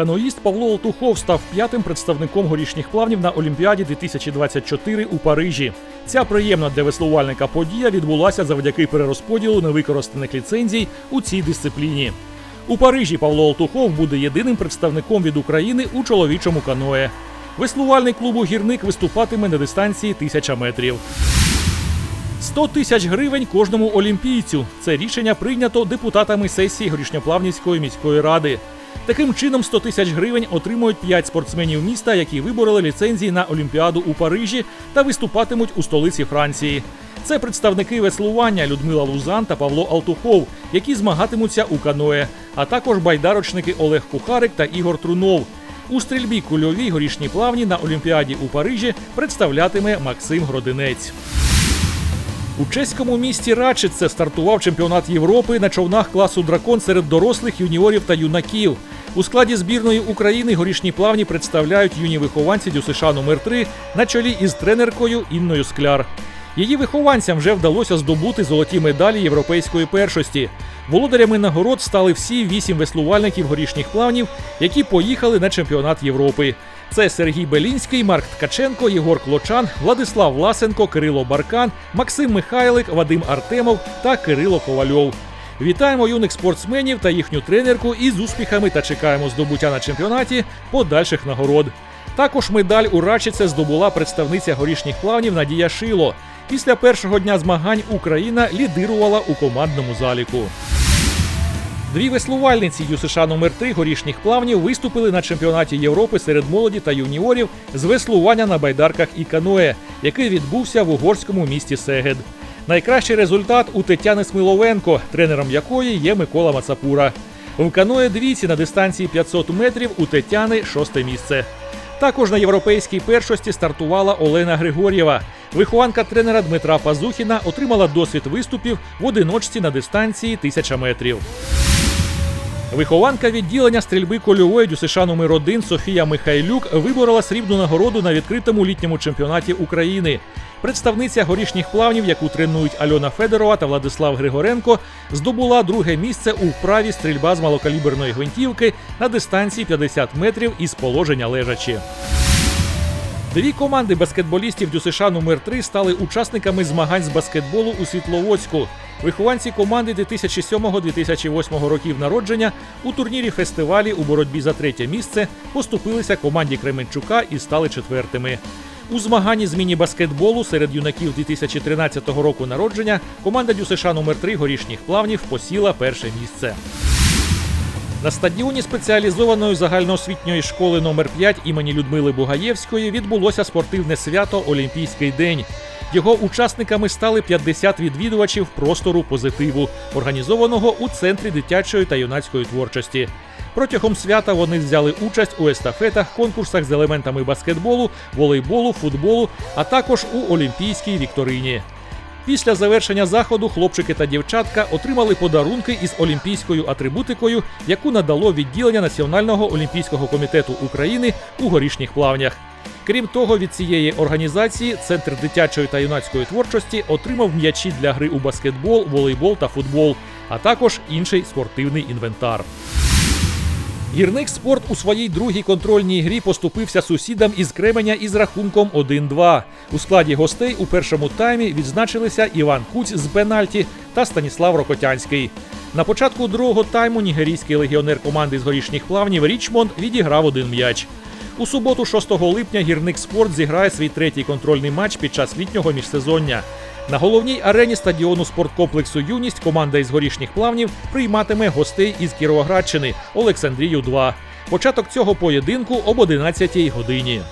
Каноїст Павло Олтухов став п'ятим представником горішніх плавнів на Олімпіаді 2024 у Парижі. Ця приємна для веслувальника подія відбулася завдяки перерозподілу невикористаних ліцензій у цій дисципліні. У Парижі Павло Олтухов буде єдиним представником від України у чоловічому каное. Веслувальний клубу гірник виступатиме на дистанції 1000 метрів. 100 тисяч гривень кожному олімпійцю. Це рішення прийнято депутатами сесії Горішньоплавнівської міської ради. Таким чином, 100 тисяч гривень отримують 5 спортсменів міста, які вибороли ліцензії на Олімпіаду у Парижі та виступатимуть у столиці Франції. Це представники веслування Людмила Лузан та Павло Алтухов, які змагатимуться у каное, а також байдарочники Олег Кухарик та Ігор Трунов. У стрільбі кульовій горішні плавні на Олімпіаді у Парижі представлятиме Максим Гродинець. У чеському місті Рачице стартував чемпіонат Європи на човнах класу дракон серед дорослих юніорів та юнаків. У складі збірної України горішні плавні представляють юні вихованці ДЮСШ номер 3 на чолі із тренеркою Інною Скляр. Її вихованцям вже вдалося здобути золоті медалі європейської першості. Володарями нагород стали всі вісім веслувальників горішніх плавнів, які поїхали на чемпіонат Європи. Це Сергій Белінський, Марк Ткаченко, Єгор Клочан, Владислав Власенко, Кирило Баркан, Максим Михайлик, Вадим Артемов та Кирило Ковальов. Вітаємо юних спортсменів та їхню тренерку із успіхами та чекаємо здобуття на чемпіонаті подальших нагород. Також медаль у Рачице здобула представниця горішніх плавнів Надія Шило. Після першого дня змагань Україна лідирувала у командному заліку. Дві веслувальниці ЮСШ номер 3 горішніх плавнів виступили на чемпіонаті Європи серед молоді та юніорів з веслування на байдарках і каное, який відбувся в угорському місті Сегед. Найкращий результат у Тетяни Смиловенко, тренером якої є Микола Мацапура. В каное двійці на дистанції 500 метрів у Тетяни шосте місце. Також на європейській першості стартувала Олена Григор'єва. Вихованка тренера Дмитра Пазухіна отримала досвід виступів в одиночці на дистанції 1000 метрів. Вихованка відділення стрільби кольової ДЮСШ номер 1 Софія Михайлюк виборола срібну нагороду на відкритому літньому чемпіонаті України. Представниця горішніх плавнів, яку тренують Альона Федорова та Владислав Григоренко, здобула друге місце у вправі стрільба з малокаліберної гвинтівки на дистанції 50 метрів із положення лежачі. Дві команди баскетболістів ДЮСШ номер 3 стали учасниками змагань з баскетболу у Світловодську. Вихованці команди 2007-2008 років народження у турнірі фестивалі у боротьбі за третє місце поступилися команді Кременчука і стали четвертими. У змаганні з міні-баскетболу серед юнаків 2013 року народження команда ДЮСШ номер 3 горішніх плавнів посіла перше місце. На стадіоні спеціалізованої загальноосвітньої школи номер 5 імені Людмили Бугаєвської відбулося спортивне свято Олімпійський день. Його учасниками стали 50 відвідувачів простору позитиву, організованого у центрі дитячої та юнацької творчості. Протягом свята вони взяли участь у естафетах, конкурсах з елементами баскетболу, волейболу, футболу, а також у Олімпійській вікторині. Після завершення заходу хлопчики та дівчатка отримали подарунки із олімпійською атрибутикою, яку надало відділення Національного олімпійського комітету України у горішніх плавнях. Крім того, від цієї організації Центр дитячої та юнацької творчості отримав м'ячі для гри у баскетбол, волейбол та футбол, а також інший спортивний інвентар. Гірник спорт у своїй другій контрольній грі поступився сусідам із Кременя із рахунком 1-2. У складі гостей у першому таймі відзначилися Іван Куць з пенальті та Станіслав Рокотянський. На початку другого тайму нігерійський легіонер команди з горішніх плавнів Річмонд відіграв один м'яч. У суботу, 6 липня, гірник спорт зіграє свій третій контрольний матч під час літнього міжсезоння. На головній арені стадіону спорткомплексу Юність команда із горішніх плавнів прийматиме гостей із Кіровоградщини Олександрію 2. Початок цього поєдинку об 11 годині.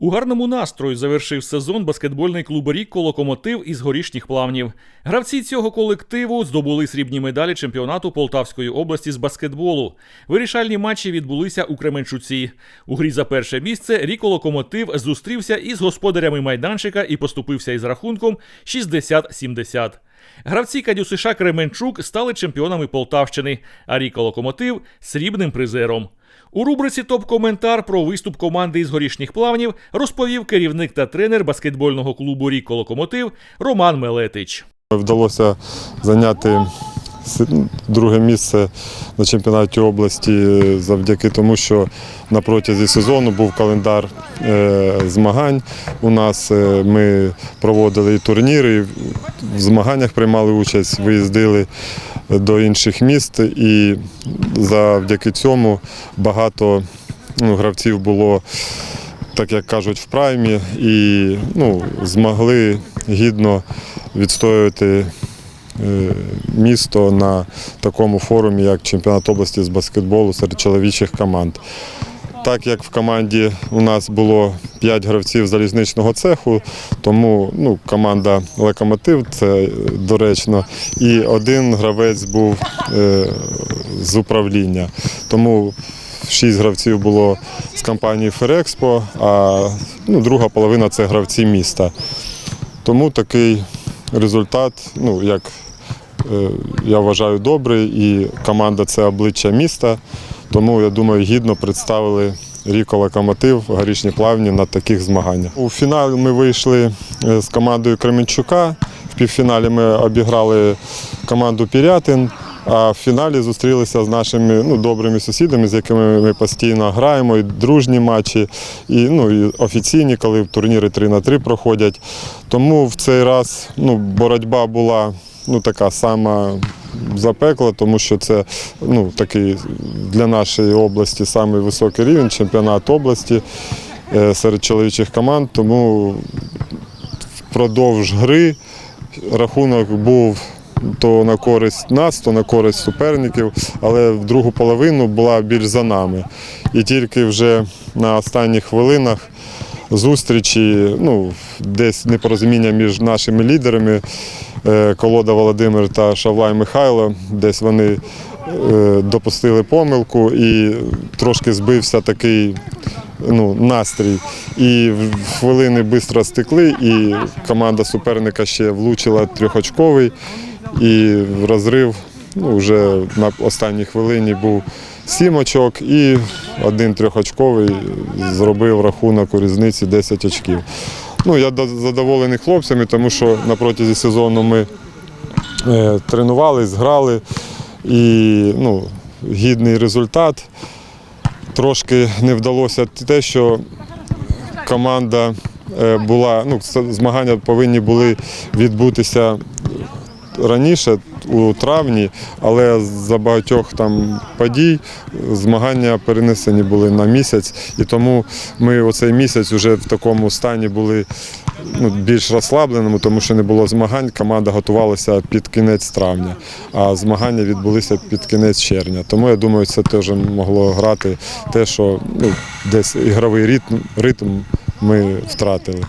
У гарному настрої завершив сезон баскетбольний клуб Рікко Локомотив із горішніх плавнів. Гравці цього колективу здобули срібні медалі чемпіонату Полтавської області з баскетболу. Вирішальні матчі відбулися у Кременчуці. У грі за перше місце Ріко Локомотив зустрівся із господарями майданчика і поступився із рахунком 60-70. Гравці Кадюсиша Кременчук стали чемпіонами Полтавщини, а Ріка Локомотив срібним призером. У рубриці Топ-коментар про виступ команди із горішніх плавнів розповів керівник та тренер баскетбольного клубу Ріко Локомотив Роман Мелетич. Вдалося зайняти друге місце на чемпіонаті області завдяки тому, що на протязі сезону був календар е, змагань. У нас е, ми проводили і турніри, і в змаганнях приймали участь, виїздили до інших міст, і завдяки цьому багато ну, гравців було так як кажуть, в праймі і ну, змогли гідно відстоювати місто на такому форумі, як чемпіонат області з баскетболу серед чоловічих команд. Так як в команді у нас було 5 гравців залізничного цеху, тому ну, команда Локомотив це е, доречно, і один гравець був е, з управління. Тому шість гравців було з компанії Ферекспо, а ну, друга половина це гравці міста. Тому такий результат, ну як е, я вважаю, добрий, і команда це обличчя міста. Тому я думаю, гідно представили Ріко Локомотив, горішні плавні на таких змаганнях. У фіналі ми вийшли е, з командою Кременчука. В півфіналі ми обіграли команду Пірятин. А в фіналі зустрілися з нашими ну, добрими сусідами, з якими ми постійно граємо, і дружні матчі, і, ну, і офіційні, коли турніри 3 на 3 проходять. Тому в цей раз ну, боротьба була ну, така сама запекла, тому що це ну, такий для нашої області самий високий рівень, чемпіонат області е, серед чоловічих команд. Тому впродовж гри рахунок був то на користь нас, то на користь суперників, але в другу половину була більш за нами. І тільки вже на останніх хвилинах зустрічі, ну, десь непорозуміння між нашими лідерами, е, Колода Володимир та Шавлай Михайло, десь вони е, допустили помилку і трошки збився такий ну, настрій. І хвилини швидко стекли, і команда суперника ще влучила трьохочковий. І розрив ну, вже на останній хвилині був сім очок, і один трьохочковий зробив рахунок у різниці 10 очків. Ну, я задоволений хлопцями, тому що на протязі сезону ми е, тренувались, грали і ну, гідний результат. Трошки не вдалося те, що команда е, була, ну, змагання повинні були відбутися раніше, у травні, але за багатьох там подій змагання перенесені були на місяць, і тому ми оцей місяць вже в такому стані були ну, більш розслабленому, тому що не було змагань. Команда готувалася під кінець травня, а змагання відбулися під кінець червня. Тому я думаю, це теж могло грати те, що ну, десь ігровий ритм, ритм ми втратили.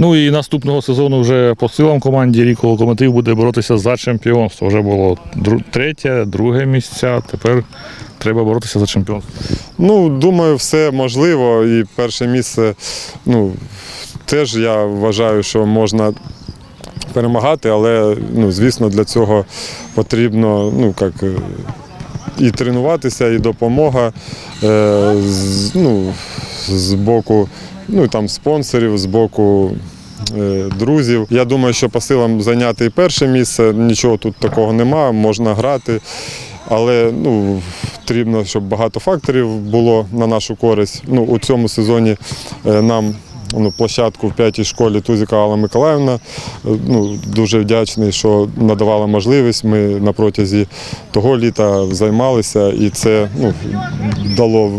Ну і наступного сезону вже по силам команді Ріко Локомотив буде боротися за чемпіонство. Вже було третє, друге місця. Тепер треба боротися за чемпіонство. Ну, думаю, все можливо. І перше місце, ну, теж я вважаю, що можна перемагати, але ну, звісно, для цього потрібно ну, як, е, і тренуватися, і допомога е, з, ну, з боку ну, там, спонсорів, з боку. е, Друзів. Я думаю, що по силам зайняти і перше місце, нічого тут такого нема, можна грати. Але ну, потрібно, щоб багато факторів було на нашу користь. Ну, у цьому сезоні е, нам ну, площадку в п'ятій школі Тузіка Алла Миколаївна. е, Ну, дуже вдячний, що надавала можливість. Ми на протязі того літа займалися, і це ну, дало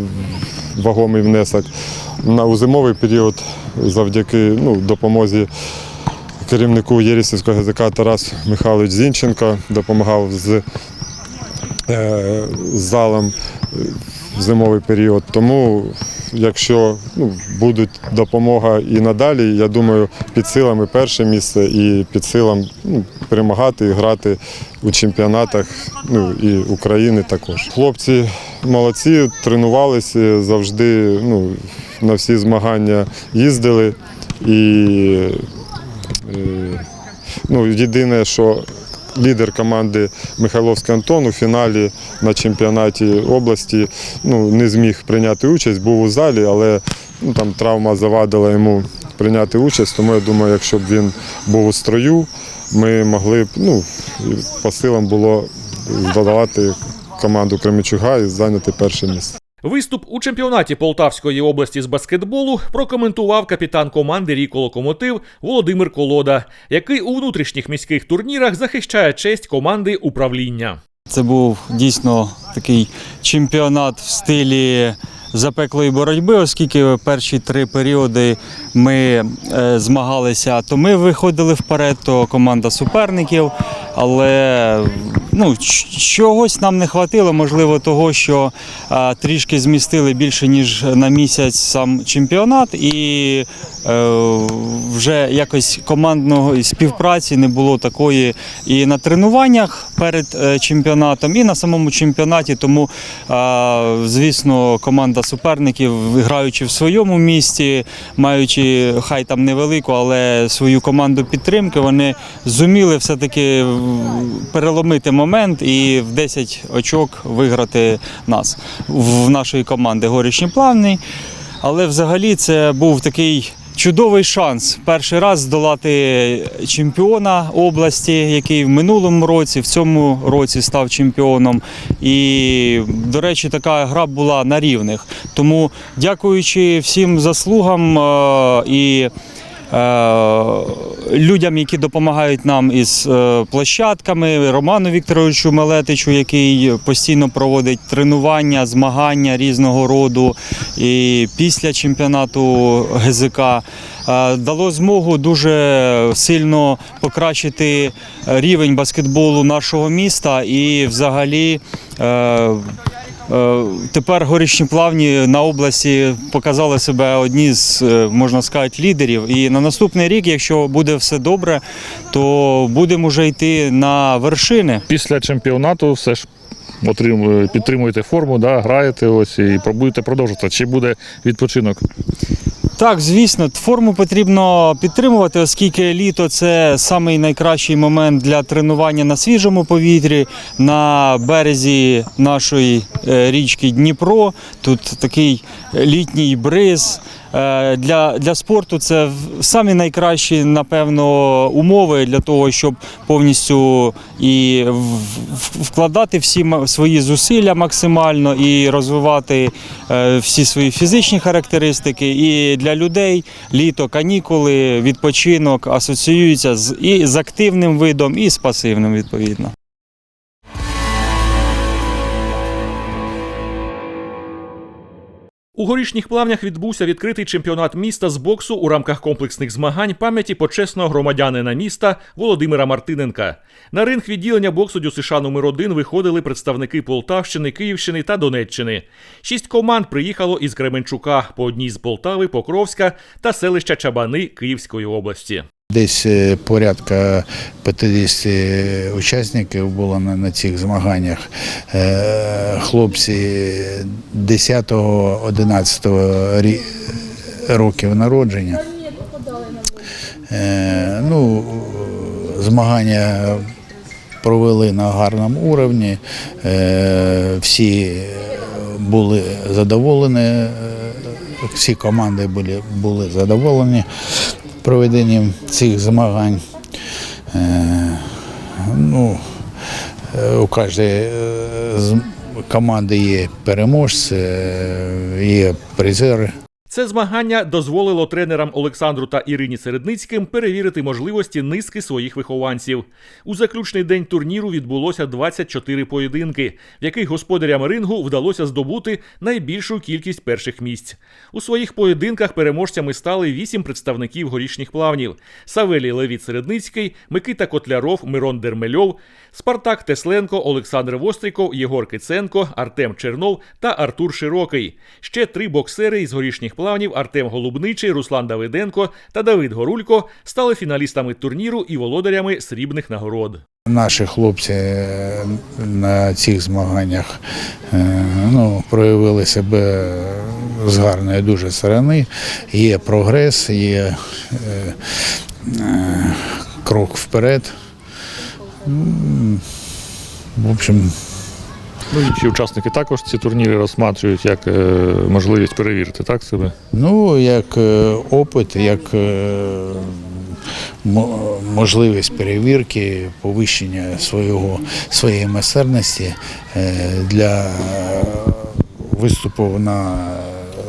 вагомий внесок. На зимовий період завдяки ну, допомозі керівнику Єрісівського ГЗК Тарас Михайлович Зінченко допомагав з е, з залом е, в зимовий період. Тому, якщо ну, буде допомога і надалі, я думаю, під силами перше місце і під силам ну, перемагати і грати у чемпіонатах ну, і України також. Хлопці молодці, тренувалися завжди ну, на всі змагання їздили. І е, ну, єдине, що лідер команди Михайловський Антон у фіналі на чемпіонаті області ну, не зміг прийняти участь, був у залі, але ну, там травма завадила йому прийняти участь. Тому я думаю, якщо б він був у строю, ми могли б ну, по силам було додавати команду Кременчуга і зайняти перше місце. Виступ у чемпіонаті Полтавської області з баскетболу прокоментував капітан команди Ріко Локомотив Володимир Колода, який у внутрішніх міських турнірах захищає честь команди управління. Це був дійсно такий чемпіонат в стилі запеклої боротьби, оскільки перші три періоди ми е, змагалися, то ми виходили вперед, то команда суперників. Але ну, чогось нам не хватило, можливо, того, що е, трішки змістили більше ніж на місяць сам чемпіонат, і е, вже якось командної співпраці не було такої і на тренуваннях перед е, чемпіонатом, і на самому чемпіонаті. Тому, е, звісно, команда суперників, граючи в своєму місті, маючи хай там невелику, але свою команду підтримки, вони зуміли все-таки переломити момент і в 10 очок виграти нас в нашої команди горішні плавні. Але взагалі це був такий чудовий шанс перший раз здолати чемпіона області, який в минулому році, в цьому році став чемпіоном. І, до речі, така гра була на рівних. Тому, дякуючи всім заслугам е, і людям, які допомагають нам із е, площадками, Роману Вікторовичу Мелетичу, який постійно проводить тренування, змагання різного роду. І після чемпіонату ГЗК е, дало змогу дуже сильно покращити рівень баскетболу нашого міста і взагалі. Е, Тепер горішні плавні на області показали себе одні з, е, можна сказати, лідерів. І на наступний рік, якщо буде все добре, то будемо вже йти на вершини. після чемпіонату все ж підтримуєте форму, да, граєте ось і будете продовжувати. Чи буде відпочинок? Так, звісно, форму потрібно підтримувати, оскільки літо це самий найкращий момент для тренування на свіжому повітрі на березі нашої е, річки Дніпро. Тут такий літній бриз. Е, Для, для спорту це самі найкращі, напевно, умови для того, щоб повністю і вкладати всі свої зусилля максимально і розвивати е, всі свої фізичні характеристики. І для людей літо, канікули, відпочинок асоціюються з і з активним видом, і з пасивним відповідно. У горішніх плавнях відбувся відкритий чемпіонат міста з боксу у рамках комплексних змагань пам'яті почесного громадянина міста Володимира Мартиненка. На ринг відділення боксу ДЮСШ номер 1 виходили представники Полтавщини, Київщини та Донеччини. Шість команд приїхало із Кременчука, по одній з Полтави, Покровська та селища Чабани Київської області. Десь е, порядка 50 учасників було на, на цих змаганнях. Е, Хлопці 10-11 років народження. Е, Ну, змагання провели на гарному уровні. Всі були задоволені, всі команди були, були задоволені проведенням цих змагань. Е, Ну, е, у кожної е, команди є переможці, є призери. Це змагання дозволило тренерам Олександру та Ірині Середницьким перевірити можливості низки своїх вихованців. У заключний день турніру відбулося 24 поєдинки, в яких господарям рингу вдалося здобути найбільшу кількість перших місць. У своїх поєдинках переможцями стали вісім представників горішніх плавнів: Савелій Левіт Середницький, Микита Котляров, Мирон Дермельов, Спартак Тесленко, Олександр Востриков, Єгор Киценко, Артем Чернов та Артур Широкий. Ще три боксери із горішніх плавнів Артем Голубничий, Руслан Давиденко та Давид Горулько стали фіналістами турніру і володарями срібних нагород. Наші хлопці е, на цих змаганнях е, ну, проявили себе з гарної дуже сторони. Є прогрес, є е, крок вперед. В общем, Ну, інші учасники також ці турніри розсматривають як е, можливість перевірити так себе. Ну, як е, опит, як е, можливість перевірки, повищення свого, своєї майстерності для виступу на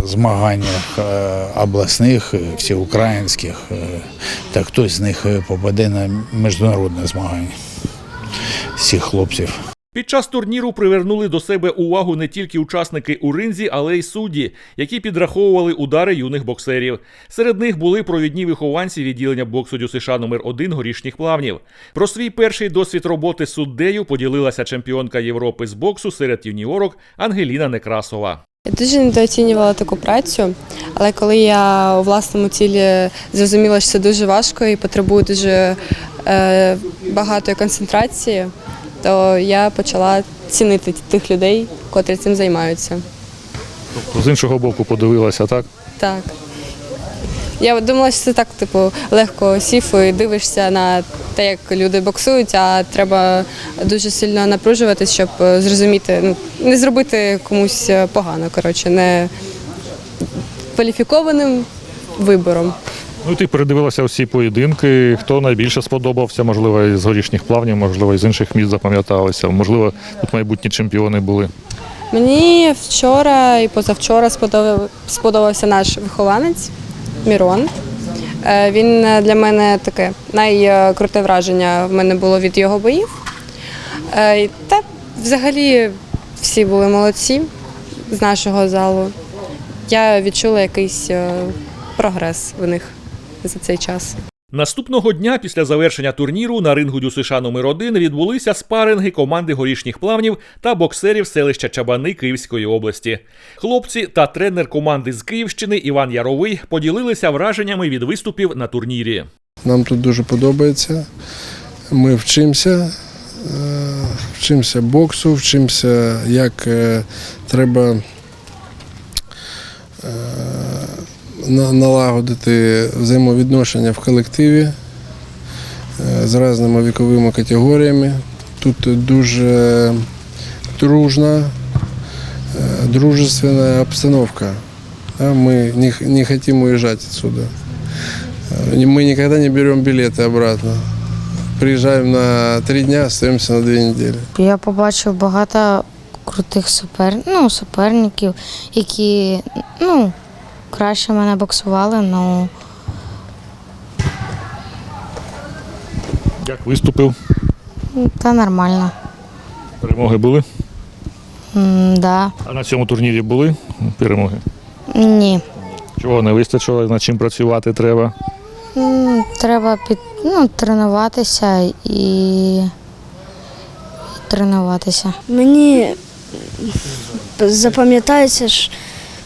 змаганнях обласних, всеукраїнських, та хтось з них попаде на міжнародне змагання цих хлопців. Під час турніру привернули до себе увагу не тільки учасники у ринзі, але й судді, які підраховували удари юних боксерів. Серед них були провідні вихованці відділення боксу ДЮСШ номер 1 горішніх плавнів. Про свій перший досвід роботи суддею поділилася чемпіонка Європи з боксу серед юніорок Ангеліна Некрасова. Я дуже недооцінювала таку працю, але коли я у власному тілі зрозуміла, що це дуже важко і потребує дуже е, багатої концентрації, то я почала цінити тих людей, котрі цим займаються. З іншого боку подивилася, так? Так. Я думала, що це так, типу, легко сів і дивишся на те, як люди боксують, а треба дуже сильно напружуватись, щоб е, зрозуміти, ну, не зробити комусь е, погано, коротше, не кваліфікованим вибором. Ну, ти передивилася всі поєдинки. Хто найбільше сподобався, можливо, із горішніх плавнів, можливо, із інших міст запам'яталися. Можливо, тут майбутні чемпіони були. Мені вчора і позавчора сподобав- сподобався наш вихованець Мірон. Е, Він е, для мене таке найкруте враження в мене було від його боїв. Е, Та взагалі всі були молодці з нашого залу. Я відчула якийсь е, прогрес в них за цей час. Наступного дня після завершення турніру на рингу ДЮСШ номер 1 відбулися спаринги команди горішніх плавнів та боксерів селища Чабани Київської області. Хлопці та тренер команди з Київщини Іван Яровий поділилися враженнями від виступів на турнірі. Нам тут дуже подобається. Ми вчимося, е, вчимося боксу, вчимося, як е, треба е, налагодити взаємовідношення в колективі е, з різними віковими категоріями. Тут дуже дружна, е, дружественна обстановка. Да, Мы не, х- не хотим уезжать отсюда. Э, Мы никогда не берем билеты обратно. Приезжаем на три дня, остаемся на две недели. Я побачив багато крутих супер... ну, суперників, які ну, краще мене боксували, ну Як виступив? та нормально. Перемоги були? М, да. А на цьому турнірі були перемоги? Ні. Чого не вистачило, над чим працювати треба? М, Треба під... ну, тренуватися і... і тренуватися. Мені запам'ятається, ж,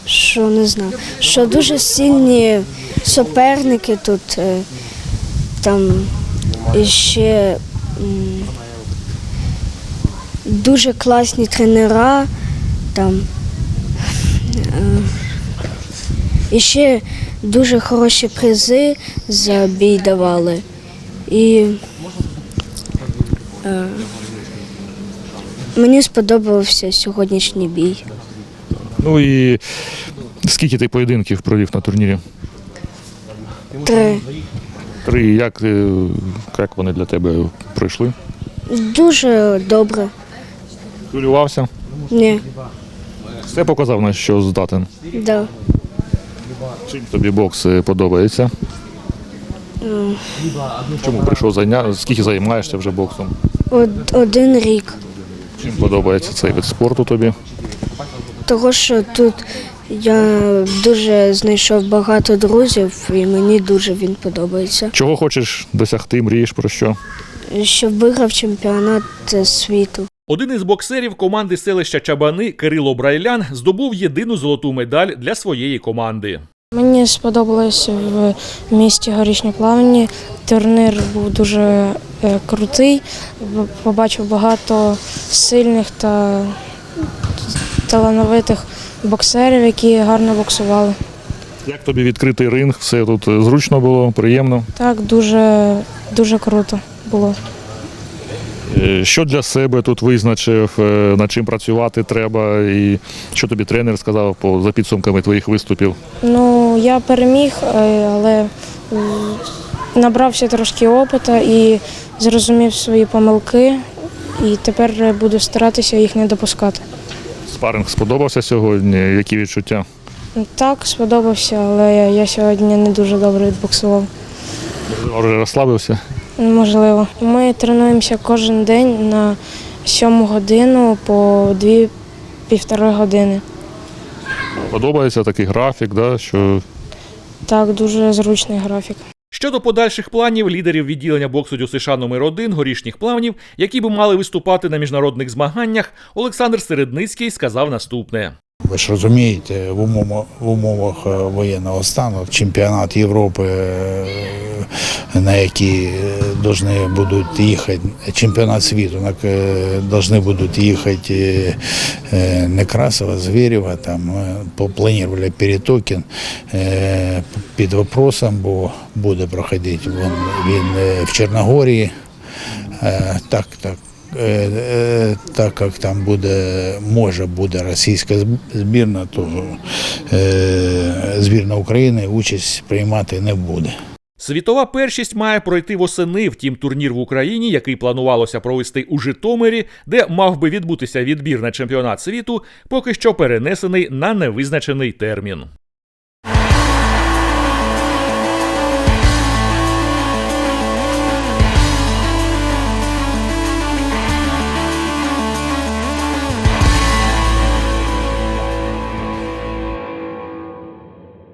що не знаю, що дуже сильні суперники тут. е, Там і ще дуже класні тренера. Там, е, і ще дуже хороші призи за бій давали. І е, Мені сподобався сьогоднішній бій. Ну і скільки ти поєдинків провів на турнірі? Три. Три. Як, е, як вони для тебе пройшли? Дуже добре. Хвилювався? Ні, Все показав, на що здатен. да. Чим тобі бокс е, подобається? Чому прийшов зайня... Скільки займаєшся вже боксом? Од, один рік. Чим подобається цей вид спорту тобі? Того, що тут я дуже знайшов багато друзів, і мені дуже він подобається. Чого хочеш досягти, мрієш про що? Щоб виграв чемпіонат світу. Один із боксерів команди селища Чабани Кирило Брайлян здобув єдину золоту медаль для своєї команди. Мені сподобалось в місті Горішні Плавні. Турнір був дуже е, крутий. Побачив багато сильних та талановитих боксерів, які гарно боксували. Як тобі відкритий ринг? Все тут е, зручно було, приємно. Так, дуже, дуже круто було. Е, Що для себе тут визначив, е, над чим працювати треба, і що тобі тренер сказав по за підсумками твоїх виступів? Ну, я переміг, але набрався трошки опиту і зрозумів свої помилки. І тепер буду старатися їх не допускати. Спаринг сподобався сьогодні. Які відчуття? Так, сподобався, але я, я сьогодні не дуже добре відбоксував. Можливо, вже розслабився? Можливо. Ми тренуємося кожен день на сьому годину по дві-півтори години. Подобається такий графік, да, що Так, дуже зручний графік. Щодо подальших планів лідерів відділення боксу ДЮСШ номер 1 горішніх плавнів, які би мали виступати на міжнародних змаганнях, Олександр Середницький сказав наступне. Ви ж розумієте, в умовах, в умовах е, воєнного стану чемпіонат Європи, е, на який повинні будуть їхати, чемпіонат світу, на повинні будуть їхати е, е, Некрасова, Звєрєва, там е, планували Перетокін е, під вопросом, бо буде проходити він, він е, в Чорногорії. Е, Так, так. Е, е, Так як там буде, може буде російська збірна, то е, збірна України участь приймати не буде. Світова першість має пройти восени. Втім, турнір в Україні, який планувалося провести у Житомирі, де мав би відбутися відбір на чемпіонат світу, поки що перенесений на невизначений термін.